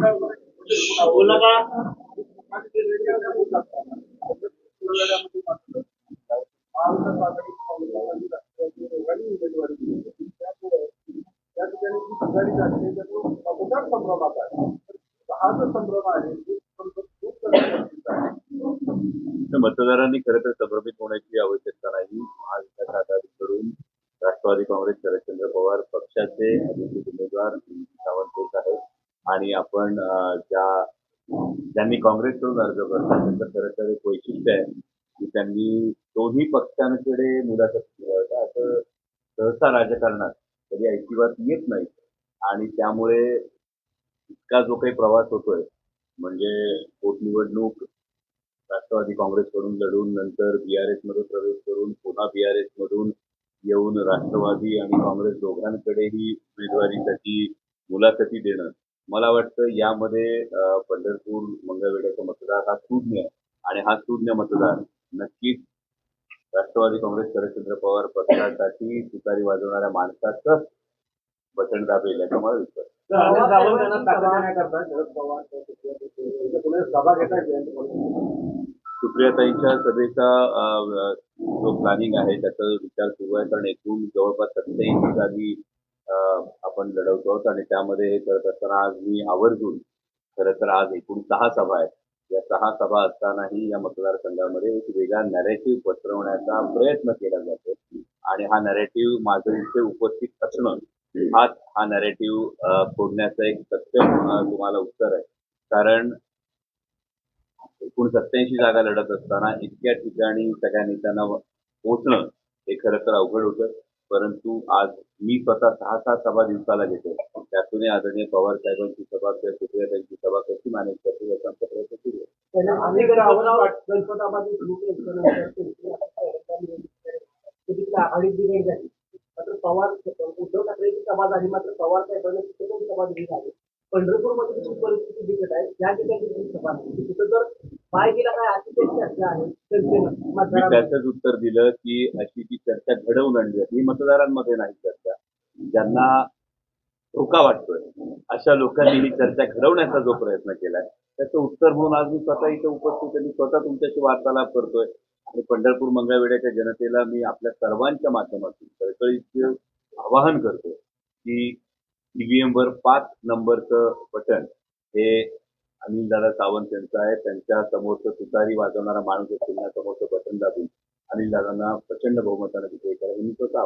तर मतदारांनी खरं तर संभ्रमित होण्याची आवश्यकता नाही. महाविकास आघाडीकडून राष्ट्रवादी काँग्रेस शरदचंद्र पवार पक्षाचे आणि आपण ज्या ज्यांनी काँग्रेसकडून अर्ज करतात त्यांचं खरं तर एक वैशिष्ट्य आहे की त्यांनी दोन्ही पक्षांकडे मुलाखती मिळवतात असं सहसा राजकारणात कधी ऐकिवात येत नाही. आणि त्यामुळे इतका जो काही प्रवास होतोय म्हणजे पोटनिवडणूक राष्ट्रवादी काँग्रेसकडून लढून नंतर बी आर एसमध्ये प्रवेश करून पुन्हा बीआरएस मधून येऊन राष्ट्रवादी आणि काँग्रेस दोघांकडेही उमेदवारीसाठी मुलाखती देणं मला वाटतं यामध्ये पंढरपूर मंगळवेढ्याचा मतदार हा शून्य आहे आणि हा शून्य मतदार नक्कीच राष्ट्रवादी काँग्रेस शरदचंद्र पवार पक्षासाठी तुतारी वाजवणाऱ्या माणसाचंच बटन दाबेल याचा मला विश्वास. सुप्रियाताईंच्या सभेचा जो प्लॅनिंग आहे त्याचा विचार सुरू आहे कारण एकूण जवळपास सत्याऐंशी जागी आपण लढवतो आहोत आणि त्यामध्ये हे करत असताना आज मी आवर्जून खरं तर आज एकूण सहा सभा आहेत. या सहा सभा असतानाही या मतदारसंघामध्ये एक वेगळा नॅरेटिव्ह पसरवण्याचा प्रयत्न केला जातो. आणि हा नॅरेटिव्ह माझं इथे उपस्थित असणं हाच हा नॅरेटिव्ह फोडण्याचं एक सत्य तुम्हाला उत्तर आहे. कारण एकूण सत्याऐंशी जागा लढत असताना इतक्या ठिकाणी सगळ्या नेत्यांना पोहोचणं हे खरं तर अवघड होतं. परंतु आज मी स्वतः सहा सहा सभा दिवसाला घेतो त्यातूनही आदरणीय पवार साहेबांची सभा किंवा सुप्रियाताईंची सभा कशी मॅनेज करते याचा आमचा प्रयत्न सुरू आहे. मात्र पवार उद्धव ठाकरेंची सभा झाली मात्र पवार साहेबांना तिथे पण सभा दिली झाली पंढरपूरमध्ये परिस्थिती बिकट आहे त्या ठिकाणी सभा तिथं जर आहे. मी. त्याचंच उत्तर दिलं की अशी ती चर्चा घडवून आणली जाते. ही मतदारांमध्ये नाही चर्चा. ज्यांना धोका वाटतोय अशा लोकांनी ही चर्चा घडवण्याचा जो प्रयत्न केलाय त्याचं उत्तर म्हणून आज मी स्वतः इथे उपस्थित आहे. मी स्वतः तुमच्याशी वार्तालाप करतोय. आणि पंढरपूर मंगळवेढ्याच्या जनतेला मी आपल्या सर्वांच्या माध्यमातून कळकळीचे आवाहन करतो की ईव्हीएम वर पाच नंबरचं बटन हे अनिलदादा सावंत यांचं आहे. त्यांच्या समोरचं तुतारी वाजवणारा माणूस असेल ना समोरचं बटन दाबून अनिलदादांना प्रचंड बहुमतानं विजयी करा हे मी स्वतः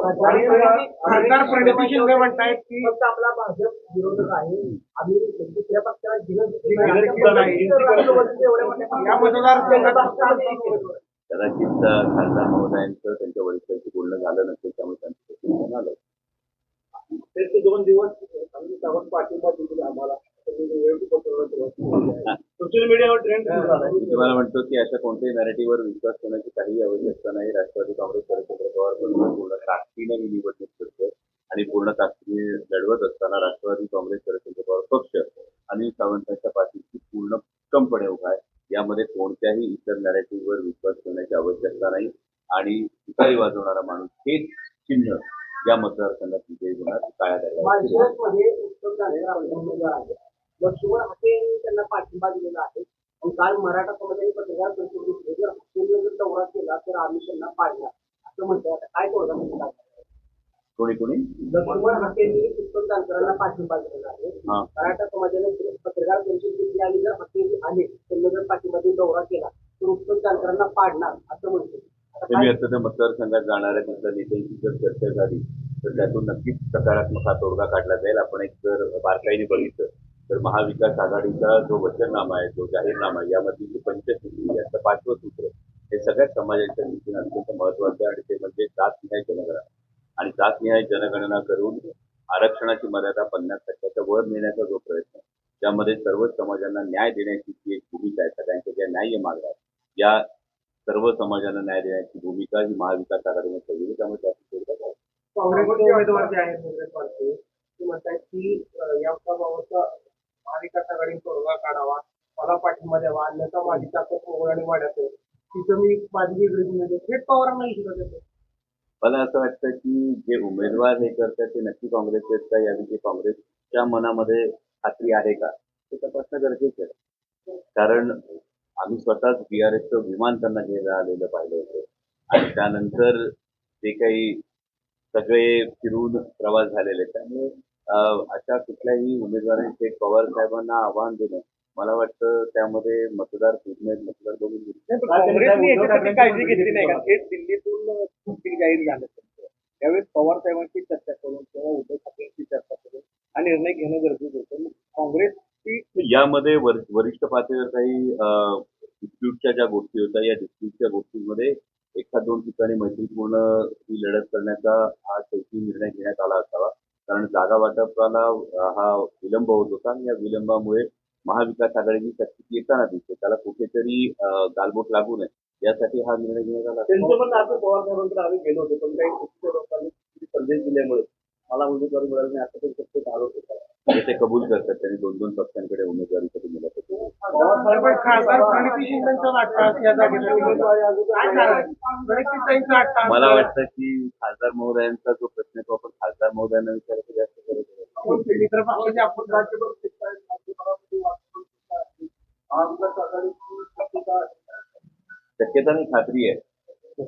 फक्त आपला भाजप विरोधक आहे. आम्ही दुसऱ्या पक्षाला दिलं कदाचित खासदार महोदयांचं त्यांच्या वरिष्ठांशी बोलणं झालं नसेल त्यामुळे त्यांचं आलं ते दोन दिवस आम्ही सावंत पाठिंबा दिली आम्हाला सोशल मीडियावर ट्रेंड मी तुम्हाला म्हणतो की अशा कोणत्याही नॅरेटिव्हवर विश्वास करण्याची काही आवश्यकता नाही. राष्ट्रवादी काँग्रेस शरदचंद्र पवार पूर्ण ताकदीने ही निवडणूक करतोय आणि पूर्ण ताकदीने लढवत असताना राष्ट्रवादी काँग्रेस शरदचंद्र पवार पक्ष अनिल सावंतांच्या पाठीशी पूर्ण भक्कमपणे उभा आहे. यामध्ये कोणत्याही इतर नॅरेटिव्हवर विश्वास करण्याची आवश्यकता नाही. आणि तुतारी वाजवणारा माणूस हेच चिन्ह या मतदारसंघात विजयी होणार काळ्या हाके यांनी त्यांना पाठिंबा दिलेला आहे. आणि काल मराठा समाजाने पत्रकार परिषद घेतली. जर हाकेंनी जर दौरा केला तर आम्ही त्यांना पाडणार. असं म्हणतात आता काय तोडगा म्हणतात कोणी कोणी? लक्ष्मण हाकेंनी उत्तम जानकरांना पाठिंबा दिलेला आहे. मराठा समाजाने पत्रकार परिषद घेतली आणि जर हाके आले त्यांना जर पाठिंबा देऊन दौरा केला तर उत्तम जानकरांना पाडणार असं म्हणतो मी त्या मतदारसंघात जाणाऱ्या तिथल्या नेत्यांची जर चर्चा झाली तर त्यातून नक्कीच सकारात्मक हा तोडगा काढला जाईल. आपण एक जर बारकाईने बघितलं तर महाविकास आघाडीचा जो वचननामा आहे जो जाहीरनामा आहे यामधली जी पंचसूत्री याचं पाचवं सूत्र हे सगळ्याच समाजाच्या दृष्टीने अत्यंत महत्वाचं आहे आणि ते म्हणजे जातनिहाय जनगणना. आणि जातनिहाय जनगणना करून आरक्षणाची मर्यादा पन्नास टक्क्याच्या वर नेण्याचा जो प्रयत्न त्यामध्ये सर्वच समाजांना न्याय देण्याची जी एक भूमिका आहे सगळ्यांच्या ज्या न्याय्य मागण्या या सर्व समाजांना न्याय देण्याची भूमिका ही महाविकास आघाडीने ठेवली त्यामुळे त्याची काँग्रेसचे उमेदवार जे आहेत काँग्रेस पार्टी ते म्हणतात की या महाविकास आघाडी तोडगा काढावा. मला पाठिंबा द्यावा. अन्यथा माझी ताकद मोगळ वाढत आहे. तिथं मी माझी वेगळी थेट पवारांना इशारा देतो मला असं वाटतं की जे उमेदवार हे करतात ते नक्की काँग्रेसचे आहेत का याविषयी काँग्रेसच्या मनामध्ये खात्री आहे का? ते तपासणं गरजेचं आहे. कारण आम्ही स्वतःच बी आर एसचं विमान त्यांना घ्यायला आलेलं पाहिलं होतं. आणि त्यानंतर जे काही सगळे फिरून प्रवास झालेले त्यामुळे अशा कुठल्याही उमेदवारांनी थेट पवार साहेबांना आव्हान देणं मला वाटतं त्यामध्ये मतदार फिरणे मतदार बघून काळजी घेतली नाही का? थेट दिल्लीतून जाहीर झालं. त्यावेळेस पवार साहेबांशी चर्चा करून किंवा उद्धव ठाकरेंशी चर्चा करून हा निर्णय घेणं गरजेचं होतं. काँग्रेसची यामध्ये वर- वरिष्ठ पातळीवर काही डिस्प्यूटच्या ज्या गोष्टी होत्या या डिस्प्यूटच्या गोष्टींमध्ये एखाद दोन ठिकाणी मैत्रीपूर्ण ही लढत करण्याचा हा शेवटी निर्णय घेण्यात आला असावा. कारण जागा वाटपाला हा विलंब होत होता आणि या विलंबामुळे महाविकास आघाडीची शक्ती येताना दिसते. त्याला कुठेतरी गालबोट लागू नये. यासाठी हा निर्णय घेण्यात आला. पवार साहेबांकडे आम्ही गेलो होतो पण काही चुकीच्या लोकांनी संदेश दिल्यामुळे मला उमेदवारी मिळाली नाही असं पण शक्य आरोप होता ते कबूल करतात. त्यांनी दोन दोन पक्षांकडे उमेदवारीसाठी मुलाखत दिली. पण खासदार प्रणिती शिंदेचा या. मला वाटतं की खासदार महोदयांचा जो प्रश्न तो आपण खासदार महोदयांना विचारायचा जास्त. महाविकास आघाडीची शक्यता नाही खात्री आहे.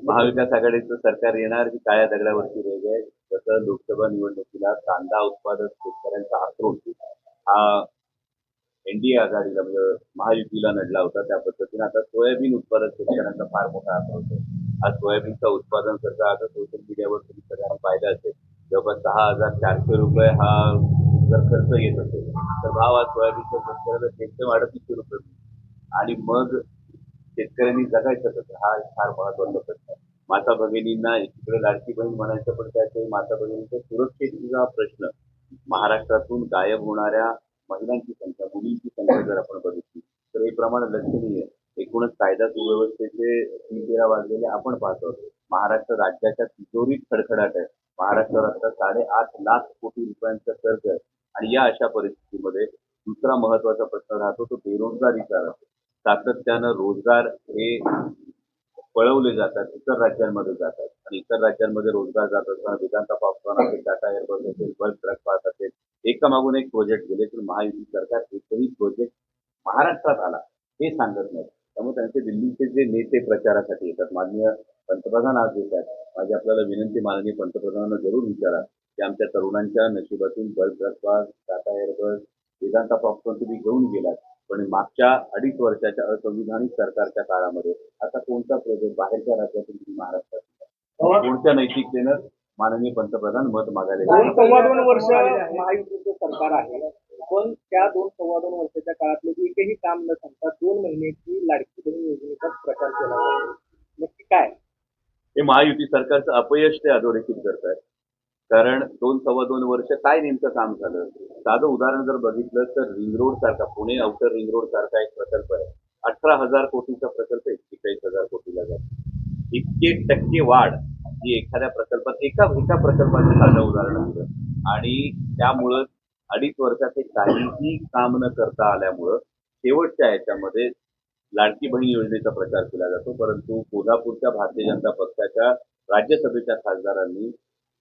महाविकास आघाडीचं सरकार येणार ही काळ्या दगडावरची रेग आहे. तसं लोकसभा निवडणुकीला कांदा उत्पादक शेतकऱ्यांचा आक्रोश हा एनडीए आघाडीला म्हणजे महायुतीला नडला होता त्या पद्धतीने आता सोयाबीन उत्पादक शेतकऱ्यांचा फार मोठा आक्रोश आहे आज सोयाबीनचं उत्पादन करता आता सोशल मीडियावर तुम्ही सगळ्यांना पाहिलं असेल. जवळपास सहा हजार चारशे रुपये हा जर खर्च येत असेल तर भाव आज सोयाबीनच्या शेतकऱ्याला एकशे अडतीसशे रुपये आणि मग शेतकऱ्यांनी जगायचं कसं? हा फार महत्त्वाचा प्रश्न आहे. माता भगिनींना एकीकडे लाडकी बहीण म्हणायचं पण त्याचे माता भगिनींचा सुरक्षेचा प्रश्न. महाराष्ट्रातून गायब होणाऱ्या महिलांची संख्या मुलींची संख्या जर आपण बघितली तर हे प्रमाण लक्षणीय. एकूणच कायदा सुव्यवस्थेचे तीन तेरा वाजलेले आपण पाहतो महाराष्ट्र राज्याच्या तिजोरीत खडखडाट आहे. महाराष्ट्र आता साडेआठ लाख कोटी रुपयांचं कर्ज आहे. आणि या अशा परिस्थितीमध्ये दुसरा महत्त्वाचा प्रश्न राहतो तो बेरोजगारीचा राहतो. सातत्यानं रोजगार हे पळवले जातात इतर राज्यांमध्ये जातात. आणि इतर राज्यांमध्ये रोजगार जात असताना वेदांता पासवान असेल टाटा एअरबस असेल बल्क ट्रक पास असेल एकामागून एक प्रोजेक्ट गेले तर महायुती सरकार एकही प्रोजेक्ट महाराष्ट्रात आला हे सांगत नाही. त्यामुळे त्यांचे दिल्लीचे जे नेते प्रचारासाठी येतात माननीय पंतप्रधान आज येत आहेत माझी आपल्याला विनंती माननीय पंतप्रधानांना जरूर विचारा की आमच्या तरुणांच्या नशिबातून बल्क ट्रक पास टाटा एअरबस वेदांता पॉपकॉर्न तुम्ही घेऊन गेलात. पण मागच्या अडीच वर्षाच्या असंविधानिक सरकारच्या काळामध्ये आता कोणता प्रोजेक्ट बाहेरच्या राज्यातून महाराष्ट्रात? कोणत्या नैतिकतेनं माननीय पंतप्रधान मत मागायला दोन? सव्वा दोन वर्ष महायुतीचं सरकार आहे पण त्या दोन सव्वा दोन वर्षाच्या काळातलं एकही काम न सांगता दोन महिन्याची लाडकी बहीण योजनेचा प्रचार केला नक्की काय हे महायुती सरकारचं अपयश ते अधोरेखित करत आहेत कारण दोन सव्वा दोन वर्ष काय नेमकं काम झालं? साधं उदाहरण जर बघितलं तर रिंग रोड सारखा पुणे आउटर रिंग रोड सारखा एक प्रकल्प आहे. अठरा हजार कोटीचा प्रकल्प एक्केचाळीस हजार कोटीला जातो इतके टक्के वाढ जी एखाद्या प्रकल्पात एका एका प्रकल्पाचं साधं उदाहरण दिलं आणि त्यामुळं अडीच वर्षात काहीही काम न करता आल्यामुळं शेवटच्या याच्यामध्ये लाडकी बहीण योजनेचा प्रचार केला जातो. परंतु कोल्हापूरच्या भारतीय जनता पक्षाच्या राज्यसभेच्या खासदारांनी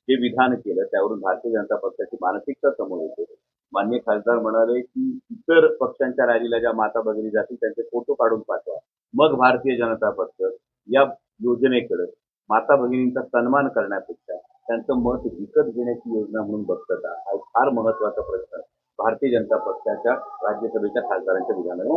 जे विधान केलं त्यावरून भारतीय जनता पक्षाची मानसिकता समोर येते. मान्य खासदार म्हणाले की इतर पक्षांच्या रॅलीला ज्या माता भगिनी जातील त्यांचे फोटो काढून पाठवा. मग भारतीय जनता पक्ष या योजनेकडे माता भगिनींचा सन्मान करण्यापेक्षा त्यांचं मत विकत घेण्याची योजना म्हणून बघतात हा एक फार महत्त्वाचा प्रश्न भारतीय जनता पक्षाच्या राज्यसभेच्या खासदारांच्या विधानाने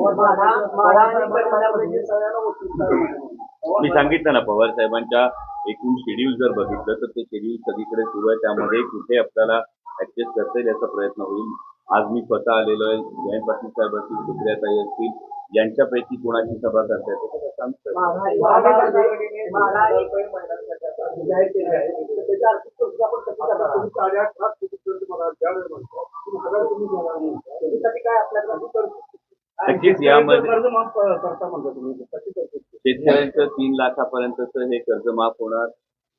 मी सांगितलं ना पवार साहेबांच्या एकूण शेड्यूल जर बघितलं तर ते शेड्यूल सगळीकडे सुरू आहे त्यामध्ये कुठे आपल्याला ऍडजस्ट करता येईल याचा प्रयत्न होईल आज मी स्वतः आलेलो आहे जयंत पाटील साहेब असतील सुप्रियाताई असतील यांच्यापैकी कोणाची सभा करता येते नक्कीच यामध्ये- शेतकऱ्यांचं तीन लाखापर्यंतचं हे कर्ज माफ होणार.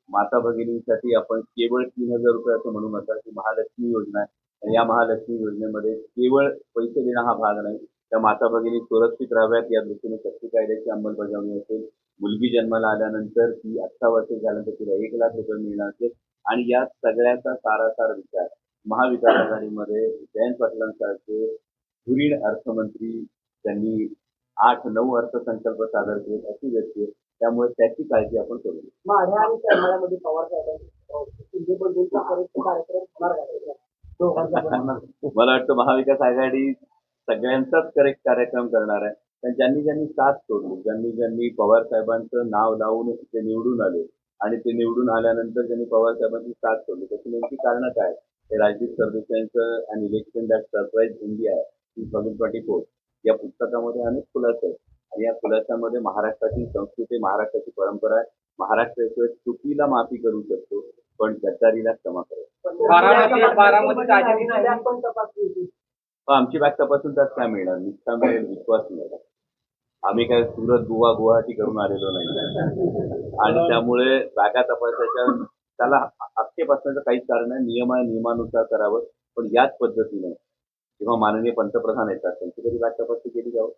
माता भगिनींसाठी आपण केवळ तीन हजार रुपये असं म्हणू नका. की महालक्ष्मी योजना आहे. या महालक्ष्मी योजनेमध्ये केवळ पैसे देणं हा भाग नाही. त्या माता भगिनी सुरक्षित राहाव्यात. या दृष्टीने शक्ती कायद्याची अंमलबजावणी असेल. मुलगी जन्माला आल्यानंतर ती अठरा वर्षे झाल्यानंतर तिला एक लाख रुपये मिळणार असेल. आणि या सगळ्याचा सारासार विचार महाविकास आघाडीमध्ये जयंत पाटलांसारखे धुरीण अर्थमंत्री त्यांनी आठ नऊ अर्थसंकल्प सादर केले अशी व्यक्ती आहे त्यामुळे त्याची काळजी आपण करू. मला वाटतं महाविकास आघाडी सगळ्यांचाच करेक्ट कार्यक्रम करणार आहे. पण ज्यांनी ज्यांनी साथ सोडली ज्यांनी ज्यांनी पवार साहेबांचं नाव लावून ते निवडून आले आणि ते निवडून आल्यानंतर ज्यांनी पवार साहेबांची साथ सोडली त्याची नेमकी कारणं काय Rajdeep सरदेसाईंचं and election that surprise India two thousand twenty four या पुस्तकामध्ये अनेक खुलासे आहेत. आणि या खुलाशामध्ये महाराष्ट्राची संस्कृती महाराष्ट्राची परंपरा आहे. महाराष्ट्र चुकीला माफी करू शकतो पण गद्दारीला क्षमा होती. मग आमची बॅग तपासून त्यात काय मिळणार? निष्ठा मिळेल विश्वास मिळेल. आम्ही काय सुरत गोवा गुवाहाटी करून आलेलो नाही. आणि त्यामुळे बॅगा तपासायच्या त्याला आक्षेप असण्याचं काहीच कारण आहे नियम आहे नियमानुसार करावं. पण याच पद्धतीने जेव्हा माननीय पंतप्रधान येतात त्यांची तरी बॅग तपासणी केली जावं.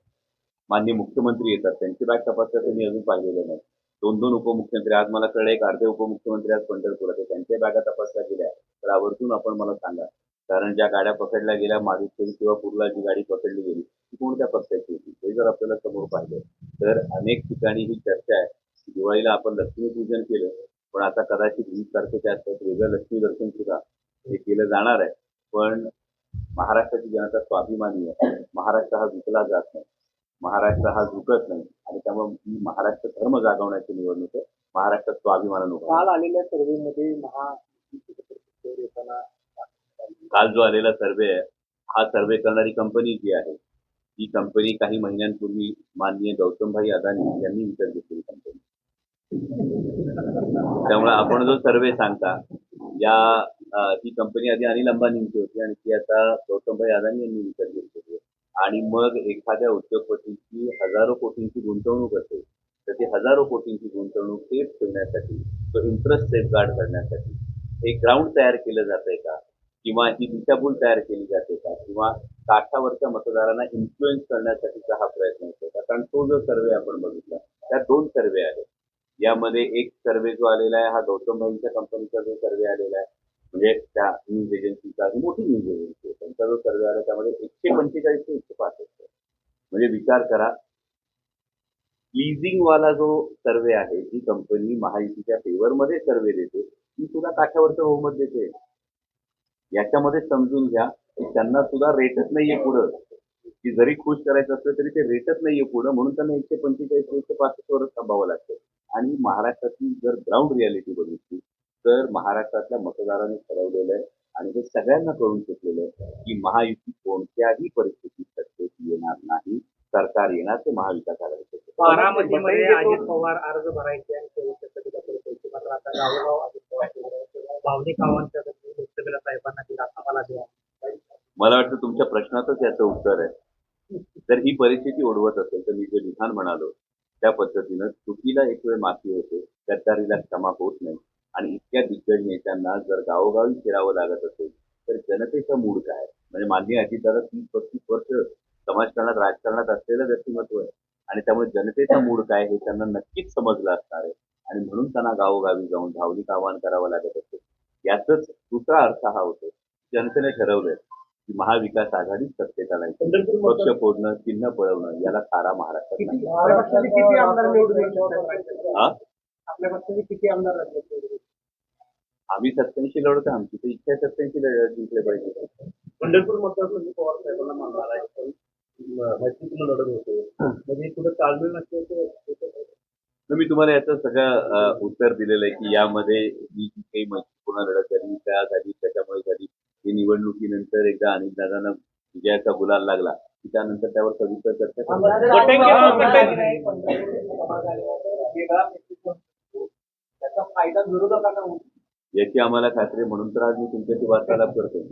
माननीय मुख्यमंत्री येतात त्यांची बॅग तपासण्याचं मी अजून पाहिलेलं नाही. दोन दोन उपमुख्यमंत्री आज मला कळलं एक अर्धे उपमुख्यमंत्री आज पंढरपुरात त्यांच्या बॅगा तपासल्या गेल्या. तर आवर्जून आपण मला सांगा. कारण ज्या गाड्या पकडल्या गेल्या मागितली किंवा पूर्ला जी गाडी पकडली गेली ती कोणत्या पक्षाची होती? हे जर आपल्याला समोर पाहिलं तर अनेक ठिकाणी ही चर्चा आहे. दिवाळीला आपण लक्ष्मीपूजन केलं पण आता कदाचित वीस तारखेच्या आसपास वेगळं लक्ष्मी दर्शन सुद्धा हे केलं जाणार आहे. पण महाराष्ट्राची जनता स्वाभिमानी आहे. महाराष्ट्र हा विकला जात नाही. महाराष्ट्र हा झुकत नाही. आणि त्यामुळे ही महाराष्ट्र धर्म जागवण्याची निवडणूक आहे. महाराष्ट्रात स्वाभिमानानं. काल आलेल्या सर्व्हेमध्ये महा काल जो आलेला सर्वे आहे हा सर्वे करणारी कंपनी जी आहे ही कंपनी काही महिन्यांपूर्वी माननीय गौतमभाई अदानी यांनी विकत घेतलेली कंपनी. त्यामुळे आपण जो सर्वे सांगता या ही कंपनी आधी अनिल अंबानींची होती आणि ती आता गौतमभाई अदानी यांनी विकत घेतली आणि मग एखाद्या उद्योगपतीची हजारो कोटींची गुंतवणूक असेल तर ती हजारो कोटींची गुंतवणूक सेफ ठेवण्यासाठी तो इंटरेस्ट सेफगार्ड करण्यासाठी एक ग्राउंड तयार केलं जातंय का? किंवा ही दिशाभूल तयार केली जाते का? किंवा काठावरच्या मतदारांना इन्फ्लुएन्स करण्यासाठीचा हा प्रयत्न होतो का? कारण तो जो सर्वे आपण बघितला त्यात दोन सर्वे आहेत. यामध्ये एक सर्वे जो आलेला आहे हा गौतमभाईंच्या कंपनीचा जो सर्वे आलेला आहे म्हणजे त्या न्यूज एजन्सीचा ही मोठी न्यूज एजन्सी आहे. त्यांचा जो सर्वे आला त्यामध्ये एकशे पंचेचाळीस ते एकशे पासष्ट म्हणजे विचार करा प्लीजिंग वाला जो सर्वे आहे जी कंपनी महायुतीच्या फेवरमध्ये सर्वे देते ती सुद्धा काठावरचं बहुमत देते. याच्यामध्ये समजून घ्या की त्यांना सुद्धा रेटच नाहीये पुढं. की जरी खुश करायचं असलं तरी ते रेटच नाहीये पुढं. म्हणून त्यांना एकशे पंचेचाळीस एकशे पासष्ट वरच थांबावं लागतं. आणि महाराष्ट्रातली जर ग्राउंड रियालिटी बघितली तर महाराष्ट्रातल्या मतदारांनी ठरवलेलं आहे आणि हे सगळ्यांना कळून चुकलेलं आहे की महायुती कोणत्याही परिस्थितीत सत्तेत येणार नाही. सरकार येणार ते महाविकास आघाडीचे बारामतीमध्ये अजित पवार अर्ज भरायचे आणि शेवटच्या सभेला पैसे मात्र आता अजित पवार लोकसभेला साहेबांना दिला आम्हाला द्या मला वाटतं तुमच्या प्रश्नातच याचं उत्तर आहे. जर ही परिस्थिती ओढवत असेल तर मी जे विधान म्हणालो त्या पद्धतीनं चुकीला एक वेळ माफी होते गद्दारीला क्षमा होत नाही. आणि इतक्या दिग्गज नेत्यांना जर गावोगावी फिरावं लागत असेल तर जनतेचा मूड काय आहे? म्हणजे माननीय अजितदादा तीस पस्तीस वर्ष समाजकारणात राजकारणात असलेलं व्यक्तिमत्व आहे. आणि त्यामुळे जनतेचा मूड काय हे त्यांना नक्कीच समजलं असणार आहे. आणि म्हणून त्यांना गावोगावी जाऊन धावलीत आवाहन करावं लागत असेल. याचाच दुसरा अर्थ हा होतो जनतेने ठरवलंय महाविकास आघाडी सत्तेत आणायची पक्ष फोडणं चिन्ह पळवणं याला सारा महाराष्ट्रात हा? निवडून येऊ? आम्ही सत्याऐंशी लढवतो आमची तर इच्छा सत्याऐंशी जिंकले पाहिजे. पंढरपूर मतदारसंघ पवार साहेबांना मैत्रीपूर्ण लढत होते. म्हणजे पुढे ताळमेळ नसल्याचं मी तुम्हाला याचं सगळं उत्तर दिलेलं आहे की यामध्ये जी काही मैत्रीपूर्ण लढत झाली त्या झाली त्याच्यामुळे झाली. ही निवडणुकीनंतर एकदा अनिल दादांना विजयाचा गुलाल लागला की त्यानंतर त्यावर सविस्तर चर्चा करणार. त्याचा फायदा विरोधकांना होईल याची आम्हाला खात्री म्हणून तर आज मी तुमच्याशी वार्तालाप करतो.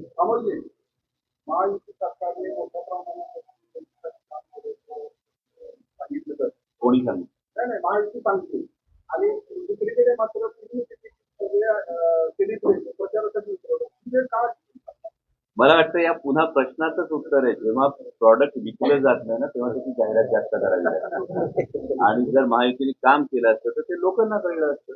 सांगितलं कोणी सांगू? नाही नाही महायुती सांगते आणि दुसरीकडे मात्र प्रचारासाठी मला वाटतं या पुन्हा प्रश्नाचंच उत्तर आहे. जेव्हा प्रॉडक्ट विकलं जात नाही ना तेव्हा त्याची जाहिरात जास्त करावी लागते. आणि जर महायुतीने काम केलं असतं तर ते लोकांना कळलं असतं.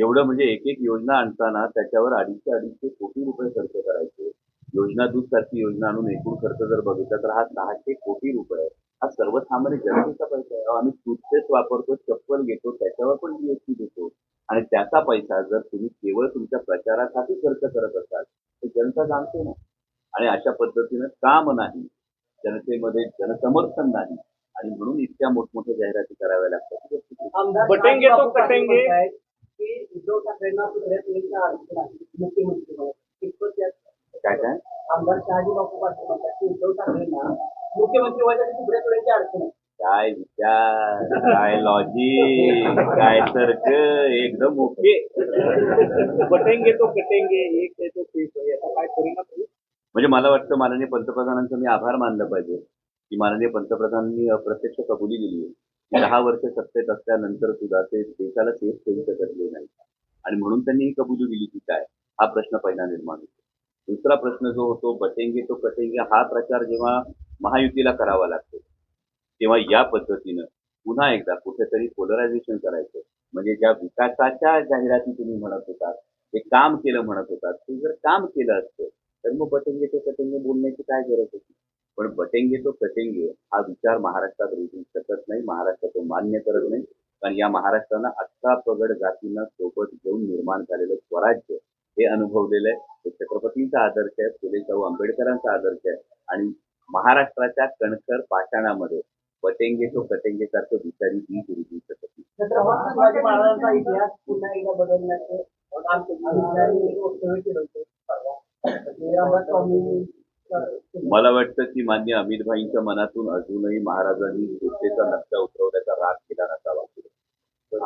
एवढं म्हणजे एक एक योजना आणताना त्याच्यावर अडीचशे अडीचशे कोटी रुपये खर्च करायचे. योजना दूध सारखी योजना आणून एकूण खर्च जर बघितला तर हा सहाशे कोटी रुपये. हा सर्वसामान्य जनतेचा पैसा आहे. आम्ही टूथपेस्ट वापरतो चप्पल घेतो त्याच्यावर पण जीएसटी देतो. आणि त्याचा पैसा जर तुम्ही केवळ तुमच्या प्रचारासाठी खर्च करत असाल तर जनता जाणते ना. आणि अशा पद्धतीनं काम नाही जनतेमध्ये जनसमर्थन नाही आणि म्हणून इतक्या मोठमोठ्या जाहिराती कराव्या लागतात. बटेंगे तो कटेंगे. उद्धव ठाकरेंना मुख्यमंत्री काय काय? आमदार शहाजी बापू पाटील म्हणतात की उद्धव ठाकरेंना मुख्यमंत्री व्हायसाठी अडचण आहे काय विचार काय लॉजिक काय तर्क एकदम ओके बटेंगे तो कटेंगे एक आहे तो आहे याचा काय परिणाम म्हणजे मला वाटतं माननीय पंतप्रधानांचं मी आभार मानलं पाहिजे. की माननीय पंतप्रधानांनी अप्रत्यक्ष कबुली दिली आहे. की दहा वर्ष सत्तेत असल्यानंतर सुद्धा ते देशाला सेफ ठेवू शकले नाही. आणि म्हणून त्यांनी ही कबुली दिली की काय? हा प्रश्न पहिला निर्माण होतो. दुसरा प्रश्न जो होतो बटेंगे तो कटेंगे हा प्रचार जेव्हा महायुतीला करावा लागतो तेव्हा या पद्धतीनं पुन्हा एकदा कुठेतरी पोलरायझेशन करायचं. म्हणजे ज्या विकासाच्या जाहिराती तुम्ही म्हणत होतात ते काम केलं म्हणत होतात ते जर काम केलं असतं तर मग बटेंगे तो कटेंगे बोलण्याची काय गरज होती? पण बटेंगे तो कटेंगे हा विचार महाराष्ट्रात रुजू शकत नाही महाराष्ट्र तो मान्य करत नाही. कारण या महाराष्ट्रानं अठरा प्रगड जातींना सोबत घेऊन निर्माण झालेलं स्वराज्य हे अनुभवलेलं आहे. छत्रपतींचा आदर्श आहे फुले शाहू आंबेडकरांचा आदर्श आहे. आणि महाराष्ट्राच्या कणखर पाषाणामध्ये पटेंगे तो कटेंगे सारखं विचारी बीज रुजू शकत नाही. मला वाटतं की मान्य अमित भाईंच्या मनातून अजूनही महाराजांनी गोष्टीचा नक्षा उतरवण्याचा राग केला नसावा.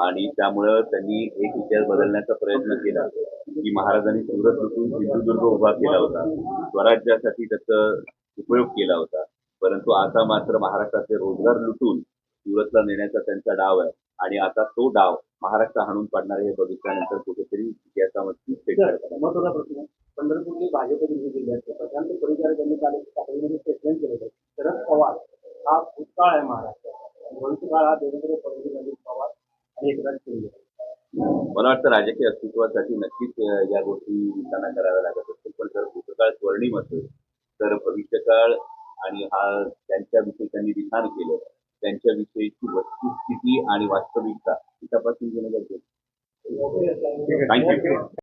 आणि त्यामुळं त्यांनी एक इतिहास बदलण्याचा प्रयत्न केला की महाराजांनी सुरत लुटून सिंधुदुर्ग उभा केला होता. स्वराज्यासाठी त्याचा उपयोग केला होता. परंतु आता मात्र महाराष्ट्राचे रोजगार लुटून सुरतला नेण्याचा त्यांचा डाव आहे. आणि आता तो डाव महाराष्ट्र हाणून पाडणार हे बघितल्यानंतर कुठेतरी इतिहासामध्ये भाजपचे विधी जिल्ह्याचे प्रशांत परिचारक यांनी काल सभेमध्ये स्टेटमेंट केलं होतं शरद पवार हा भूतकाळ आहे महाराष्ट्रात. भविष्यकाळ हा देवेंद्र फडणवीस अजित पवार आणि एकनाथ शिंदे मला वाटतं राजकीय अस्तित्वासाठी नक्कीच या गोष्टी त्यांना कराव्या लागत असतील. पण जर भूतकाळ स्वर्णिम असेल तर भविष्यकाळ आणि हा त्यांच्याविषयी त्यांनी विधान केलं त्यांच्याविषयीची वस्तुस्थिती आणि वास्तविकता ही तपासून घेणं गरजेचं थँक्यू